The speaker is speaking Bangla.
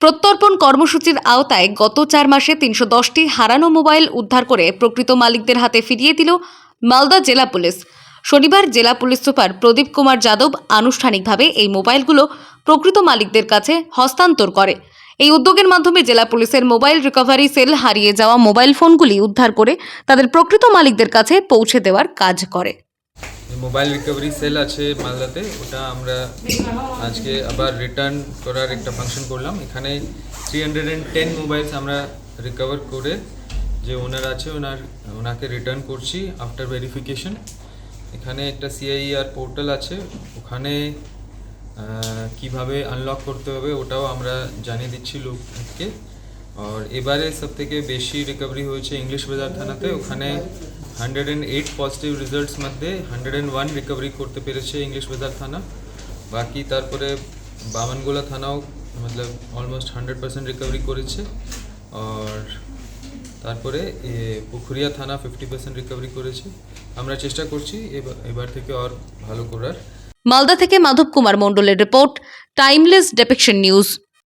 প্রত্যর্পণ কর্মসূচির আওতায় গত চার মাসে তিনশো দশটি হারানো মোবাইল উদ্ধার করে প্রকৃত মালিকদের হাতে ফিরিয়ে দিল মালদা জেলা পুলিশ। শনিবার জেলা পুলিশ সুপার প্রদীপ কুমার যাদব আনুষ্ঠানিকভাবে এই মোবাইলগুলো প্রকৃত মালিকদের কাছে হস্তান্তর করে। এই উদ্যোগের মাধ্যমে জেলা পুলিশের মোবাইল রিকভারি সেল হারিয়ে যাওয়া মোবাইল ফোনগুলি উদ্ধার করে তাদের প্রকৃত মালিকদের কাছে পৌঁছে দেওয়ার কাজ করে। মোবাইল রিকভারি সেল আছে মালদাতে, ওটা আমরা আজকে আবার রিটার্ন করার একটা ফাংশন করলাম। এখানে three hundred and ten mobiles আমরা রিকভার করে যে ওনার আছে, ওনার, ওনাকে রিটার্ন করছি আফটার ভেরিফিকেশন এখানে একটা সিআইআর পোর্টাল আছে, ওখানে কীভাবে আনলক করতে হবে ওটাও আমরা জানিয়ে দিচ্ছি লোককে। আর এবারে সব থেকে বেশি রিকভারি হয়েছে ইংলিশ বাজার থানাতে, ওখানে hundred and eight positive results মধ্যে হান্ড্রেড অ্যান্ড ওয়ান রিকভারি করতে পেরেছে ইংলিশ বাজার থানা। বাকি তারপরে বামনগোলা থানাও মতলব অলমোস্ট হান্ড্রেড পার্সেন্ট রিকভারি করেছে। আর তারপরে পুখুরিয়া থানা ফিফটি পার্সেন্ট রিকভারি করেছে। আমরা চেষ্টা করছি এবার থেকে আর ভালো করার। মালদা থেকে মাধব কুমার মণ্ডলের রিপোর্ট টাইমলেস ডেপিকশন নিউজ